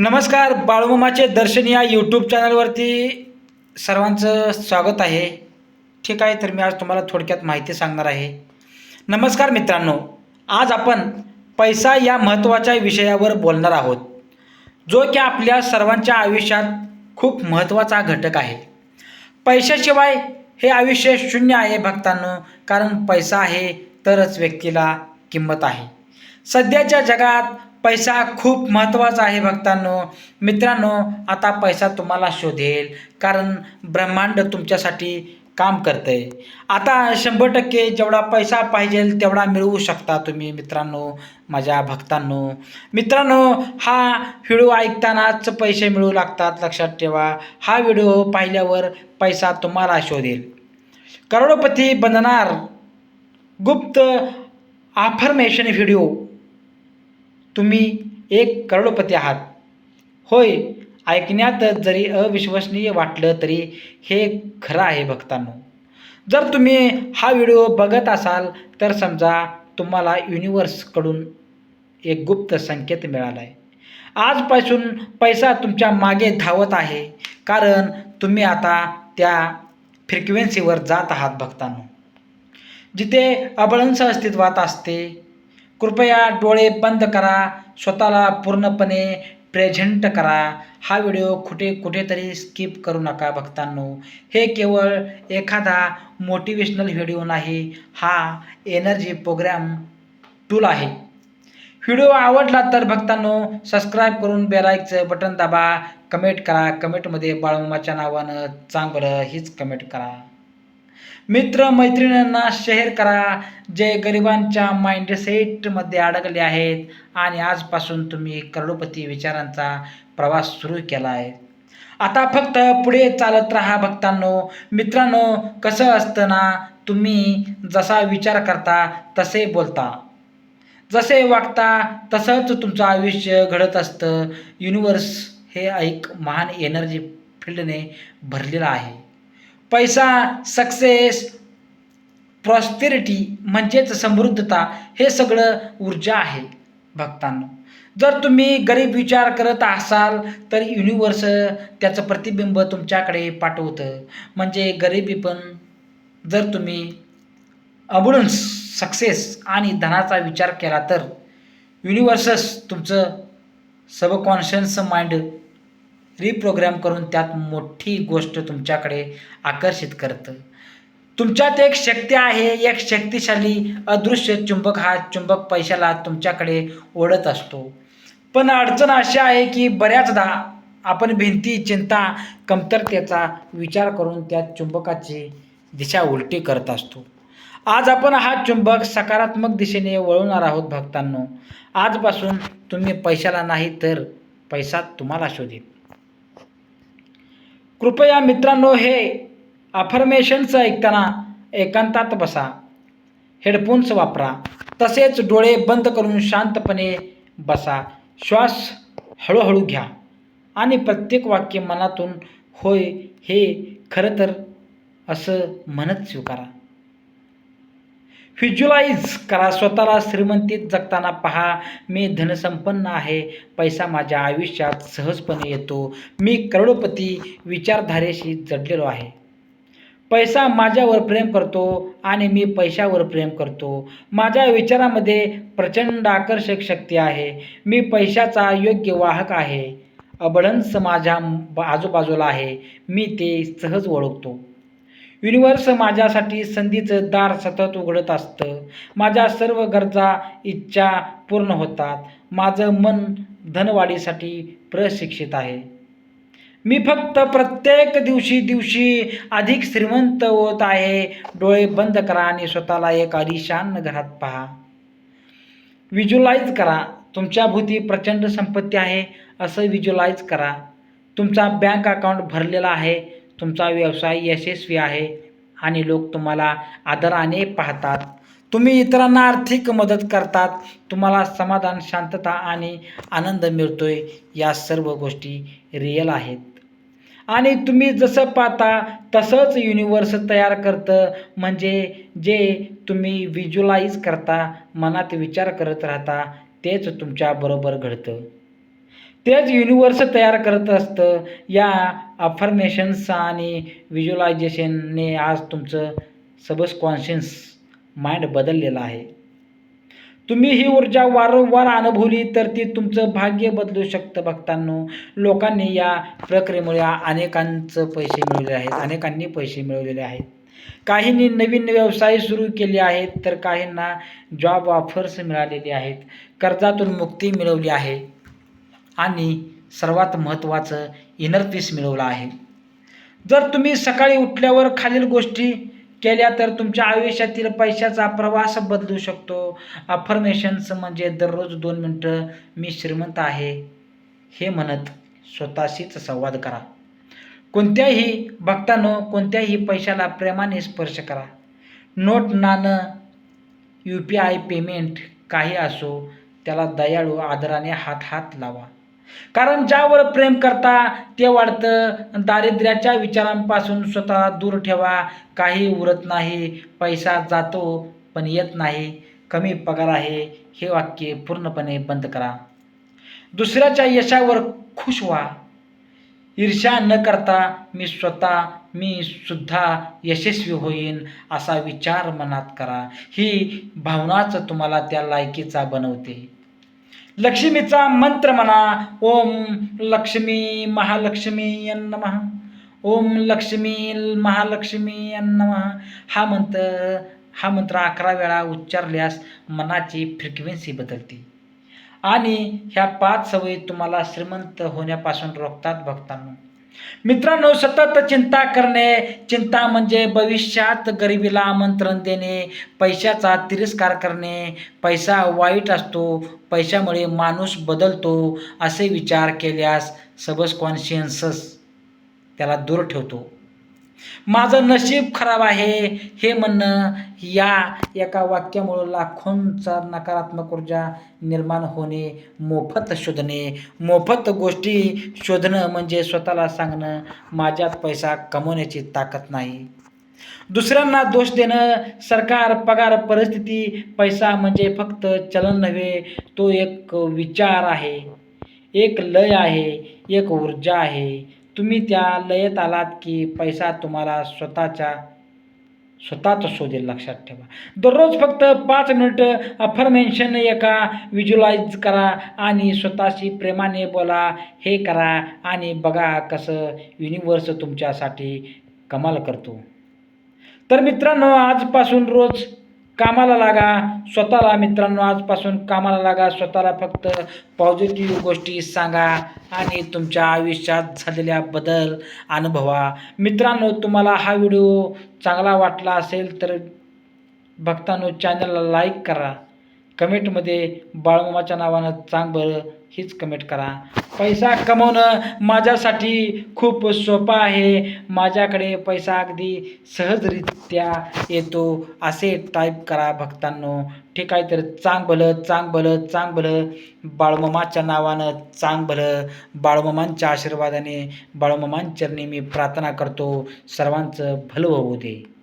नमस्कार बाळूमामाचे दर्शन या यूट्यूब चॅनलवरती सर्वांचं स्वागत आहे. ठीक आहे तर मी आज तुम्हाला थोडक्यात माहिती सांगणार आहे. नमस्कार मित्रांनो आज आपण पैसा या महत्त्वाच्या विषयावर बोलणार आहोत जो की आपल्या सर्वांच्या आयुष्यात खूप महत्त्वाचा घटक आहे. पैशाशिवाय हे आयुष्य शून्य आहे भक्तांनो कारण पैसा आहे तरच व्यक्तीला किंमत आहे. सध्याच्या जगात पैसा खूप महत्त्वाचा आहे भक्तांनो. मित्रांनो आता पैसा तुम्हाला शोधेल कारण ब्रह्मांड तुमच्यासाठी काम करतं आहे आता शंभर टक्के जेवढा पैसा पाहिजे तेवढा मिळवू शकता तुम्ही मित्रांनो माझ्या भक्तांनो. मित्रांनो हा व्हिडिओ ऐकतानाच पैसे मिळू लागतात लक्षात ठेवा. हा व्हिडिओ पाहिल्यावर पैसा तुम्हाला शोधेल. करोडपती बनणार गुप्त आफर्मेशन व्हिडिओ तुम्ही एक करोडपती आहात. होय ऐकण्यात जरी अविश्वसनीय वाटलं तरी हे खरं आहे भक्तांनो. जर तुम्ही हा व्हिडिओ बघत असाल तर समजा तुम्हाला युनिवर्सकडून एक गुप्त संकेत मिळाला आहे आजपासून पैसा तुमच्या मागे धावत आहे कारण तुम्ही आता त्या फ्रिक्वेन्सीवर जात आहात भक्तांनो. जिथे अबळंस अस्तित्वात असते कृपया डोळे बंद करा स्वतःला पूर्णपणे प्रेझेंट करा. हा व्हिडिओ कुठे कुठेतरी स्किप करू नका भक्तांनो. हे केवळ एखादा मोटिवेशनल व्हिडिओ नाही हा एनर्जी प्रोग्रॅम टूल आहे. व्हिडिओ आवडला तर भक्तांनो सबस्क्राईब करून बेलाईकचं बटन दाबा. कमेंट करा. कमेंटमध्ये बाळमामाच्या नावानं चांगलं हीच कमेंट करा. मित्र मैत्रिणींना शेअर करा जे गरिबांच्या माइंडसेटमध्ये अडकले आहेत. आणि आजपासून तुम्ही करोडपती विचारांचा प्रवास सुरू केला आहे आता फक्त पुढे चालत राहा भक्तांनो. मित्रांनो कसं असतं ना तुम्ही जसा विचार करता तसे बोलता. जसे वागता तसंच तुमचं आयुष्य घडत असतं. युनिवर्स हे एक महान एनर्जी फील्डने भरलेलं आहे. पैसा सक्सेस प्रॉस्पेरिटी म्हणजेच समृद्धता हे सगळं ऊर्जा आहे भक्तांनो. जर तुम्ही गरीब विचार करत असाल तर युनिवर्स त्याचं प्रतिबिंब तुमच्याकडे पाठवतं. म्हणजे गरिबी पण जर तुम्ही अबुडन्स सक्सेस आणि धनाचा विचार केला तर युनिवर्सस तुमचं सबकॉन्शियस माइंड रिप्रोग्राम करून त्यात मोठी गोष्ट तुमच्याकडे आकर्षित करतं. तुमच्यात एक शक्ती आहे एक शक्तिशाली अदृश्य चुंबक हा चुंबक पैशाला तुमच्याकडे ओढत असतो. पण अडचण अशी आहे की बऱ्याचदा आपण भिंती चिंता कमतरतेचा विचार करून त्या चुंबकाची दिशा उलटी करत असतो. आज आपण हा चुंबक सकारात्मक दिशेने वळवणार आहोत भक्तांनो. आजपासून तुम्ही पैशाला नाही तर पैसा तुम्हाला शोधेल. कृपया मित्रांनो हे अफर्मेशन्स ऐकताना एकांतात बसा. हेडफोन्स वापरा. तसेच डोळे बंद करून शांतपणे बसा. श्वास हळूहळू घ्या. आणि प्रत्येक वाक्य मनातून होय हे खरं तर असं म्हणत स्वीकारा. व्हिज्युलाइज करा. स्वतःला श्रीमंतीत जगताना पहा. मी धनसंपन्न आहे. पैसा माझ्या आयुष्यात सहजपणे येतो. मी करोडपती विचारधारेशी जडलेलो आहे. पैसा माझ्यावर प्रेम करतो आणि मी पैशावर प्रेम करतो. माझ्या विचारामध्ये प्रचंड आकर्षक शक्ती आहे. मी पैशाचा योग्य वाहक आहे. अबळंस माझ्या आजूबाजूला आहे. मी ते सहज ओळखतो. युनिवर्स माझ्यासाठी संधीचं दार सतत उघडत असतं. माझ्या सर्व गरजा इच्छा पूर्ण होतात. माझं मन धनवाढीसाठी प्रशिक्षित आहे. मी फक्त प्रत्येक दिवशी दिवशी अधिक श्रीमंत होत आहे. डोळे बंद करा आणि स्वतःला एक अलिशान घरात पहा. विज्युलाइज करा. तुमच्या भोवती प्रचंड संपत्ती आहे. असं विज्युलाइज करा. तुमचा बँक अकाउंट भरलेला आहे. तुमचा व्यवसाय यशस्वी आहे आणि लोक तुम्हाला आदराने पाहतात. तुम्ही इतरांना आर्थिक मदत करतात. तुम्हाला समाधान शांतता आणि आनंद मिळतोय. या सर्व गोष्टी रिअल आहेत. आणि तुम्ही जसं पाहता तसंच युनिवर्स तयार करतं. म्हणजे जे तुम्ही व्हिज्युलाइज करता मनात विचार करत राहता तेच तुमच्याबरोबर घडतं. तेच युनिवर्स तयार करत असतं. या अफर्मेशन्स आणि व्हिज्युअलायझेशनने आज तुमचं सबस्कॉन्शियस माइंड बदललेलं आहे. तुम्ही ही ऊर्जा वारंवार अनुभवली तर ती तुमचं भाग्य बदलू शकतं भक्तांनो. लोकांनी या प्रक्रियेमुळे अनेकांचं पैसे मिळवले आहेत अनेकांनी पैसे मिळवलेले आहेत. काहींनी नवीन व्यवसाय सुरू केले आहेत तर काहींना जॉब ऑफर्स मिळालेले आहेत. कर्जातून मुक्ती मिळवली आहे. आणि सर्वात महत्त्वाचं इनर पीस मिळवलं आहे. जर तुम्ही सकाळी उठल्यावर खालील गोष्टी केल्या तर तुमच्या आयुष्यातील पैशाचा प्रवास बदलू शकतो. अफर्मेशन्स म्हणजे दररोज दोन मिनटं मी श्रीमंत आहे. हे म्हणत स्वतःशीच संवाद करा. कोणत्याही भक्तानं कोणत्याही पैशाला प्रेमाने स्पर्श करा. नोट नाणं यू पी आय पेमेंट काही असो त्याला दयाळू आदराने हात हात लावा. कारण ज्यावर प्रेम करता ते वाढतं दारिद्र्याच्या विचारांपासून स्वतः दूर ठेवा. काही उरत नाही पैसा जातो पण येत नाही. कमी पगार आहे हे वाक्य पूर्णपणे बंद करा. दुसऱ्याच्या यशावर खुश व्हा. ईर्ष्या न करता मी स्वतः मी सुद्धा यशस्वी होईन असा विचार मनात करा. ही भावनाच तुम्हाला त्या लायकीचा बनवते. लक्ष्मीचा मंत्र म्हणा. ओम लक्ष्मी महालक्ष्मी नमः. ओम लक्ष्मी महालक्ष्मी नमः. हा मंत्र हा मंत्र अकरा वेळा उच्चारल्यास मनाची फ्रिक्वेन्सी बदलते. आणि ह्या पाच सवयी तुम्हाला श्रीमंत होण्यापासून रोखतात भक्तांना. मित्रांनो सतत चिंता करणे चिंता म्हणजे भविष्यात गरिबीला आमंत्रण देणे पैशाचा तिरस्कार करणे पैसा वाईट असतो पैशामुळे माणूस बदलतो असे विचार केल्यास सबस कॉन्शियन्सस त्याला दूर ठेवतो. माझं नशीब खराब आहे. हे म्हणणं या एका वाक्यामुळं लाखोंचा नकारात्मक ऊर्जा निर्माण होणे मोफत शोधणे. मोफत गोष्टी शोधणं म्हणजे स्वतःला सांगणं माझ्यात पैसा कमवण्याची ताकद नाही. दुसऱ्यांना दोष देणं सरकार पगार परिस्थिती पैसा म्हणजे फक्त चलन नव्हे तो एक विचार आहे. एक लय आहे एक ऊर्जा आहे. तुम्ही त्या लयत आलात की पैसा तुम्हाला स्वतःच्या स्वतःच शोधेल लक्षात ठेवा. दररोज फक्त पाच मिनिटं अफर्मेशन एका विज्युलाइज करा आणि स्वतःशी प्रेमाने बोला हे करा आणि बघा कसं युनिवर्स तुमच्यासाठी कमाल करतो. तर मित्रांनो आजपासून रोज कामाला लागा स्वतःला मित्रांनो आजपासून कामाला लागा स्वतःला फक्त पॉझिटिव्ह गोष्टी सांगा आणि तुमच्या आयुष्यात झालेल्या बदल अनुभवा. मित्रांनो तुम्हाला हा व्हिडिओ चांगला वाटला असेल तर भक्तांनो चॅनलला लाईक करा. कमेंटमध्ये बाळमामाच्या नावानं चांग बरं हीच कमेंट करा. पैसा कमवणं माझ्यासाठी खूप सोपं आहे. माझ्याकडे पैसा अगदी सहजरित्या येतो असे टाईप करा भक्तांनो. ठीक आहे तर चांग भलं चांग भलं चांग भलं बाळमामाच्या नावानं चांग भलं बाळमामांच्या आशीर्वादाने बाळमामांचरणी मी प्रार्थना करतो. सर्वांचं भलं होऊ दे.